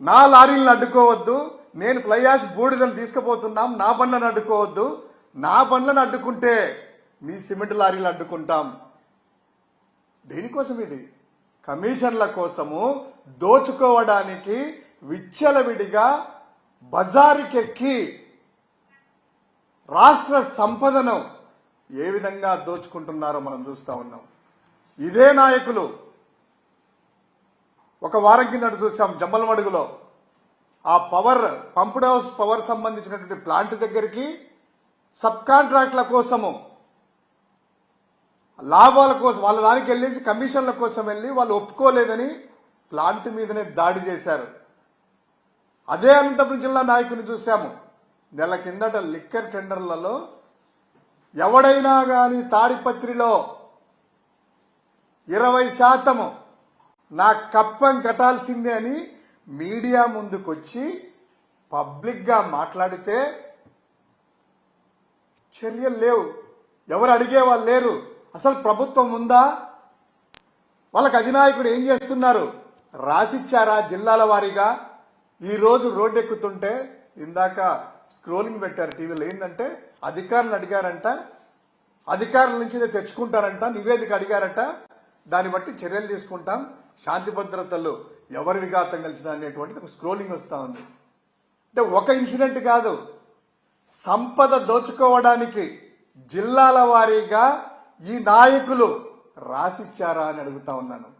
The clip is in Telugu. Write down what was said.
నా లారీలను అడ్డుకోవద్దు నేను ఫ్లై యాష్ బూడిదలు తీసుకుపోతున్నాం నా బండ్లను అడ్డుకోవద్దు. నా బండ్లను అడ్డుకుంటే మీ సిమెంట్ లారీలు అడ్డుకుంటాం. దేనికోసం ఇది? కమిషన్ల కోసము దోచుకోవడానికి విచ్చలవిడిగా బజారుకెక్కి రాష్ట్ర సంపదను ఏ విధంగా దోచుకుంటున్నారో మనం చూస్తా ఉన్నాం. ఇదే నాయకులు ఒక వారం కిందట చూసాం జమ్మలమడుగులో ఆ పవర్ పంపుడ్ హౌస్ పవర్ సంబంధించినటువంటి ప్లాంట్ దగ్గరికి సబ్ కాంట్రాక్ట్ల కోసము లాభాల కోసం వాళ్ళ దానికి వెళ్ళేసి కమిషన్ల కోసం వెళ్ళి వాళ్ళు ఒప్పుకోలేదని ప్లాంట్ మీదనే దాడి చేశారు. అదే అనంతపురం జిల్లా నాయకుని చూశాము నెల కిందట లిక్కర్ టెండర్లలో ఎవడైనా కానీ తాడిపత్రిలో ఇరవై శాతము నా కప్పం కట్టాల్సిందే అని మీడియా ముందుకొచ్చి పబ్లిక్గా మాట్లాడితే చర్యలు లేవు. ఎవరు అడిగే వాళ్ళు లేరు. అసలు ప్రభుత్వం ఉందా? వాళ్ళకి అధినాయకుడు ఏం చేస్తున్నారు? రాసిచ్చారా జిల్లాల వారీగా? ఈ రోజు రోడ్డు ఎక్కుతుంటే ఇందాక స్క్రోలింగ్ పెట్టారు టీవీలో ఏంటంటే అధికారులు అడిగారంట అధికారుల నుంచి తెచ్చుకుంటారంట నివేదిక అడిగారట దాన్ని బట్టి చర్యలు తీసుకుంటాం. శాంతి భద్రతలు ఎవరి విఘాతం కలిసిన అనేటువంటిది ఒక స్క్రోలింగ్ వస్తూ ఉంది. అంటే ఒక ఇన్సిడెంట్ కాదు. సంపద దోచుకోవడానికి జిల్లాల వారీగా ఈ నాయకులు రాసిచ్చారా అని అడుగుతా ఉన్నాను.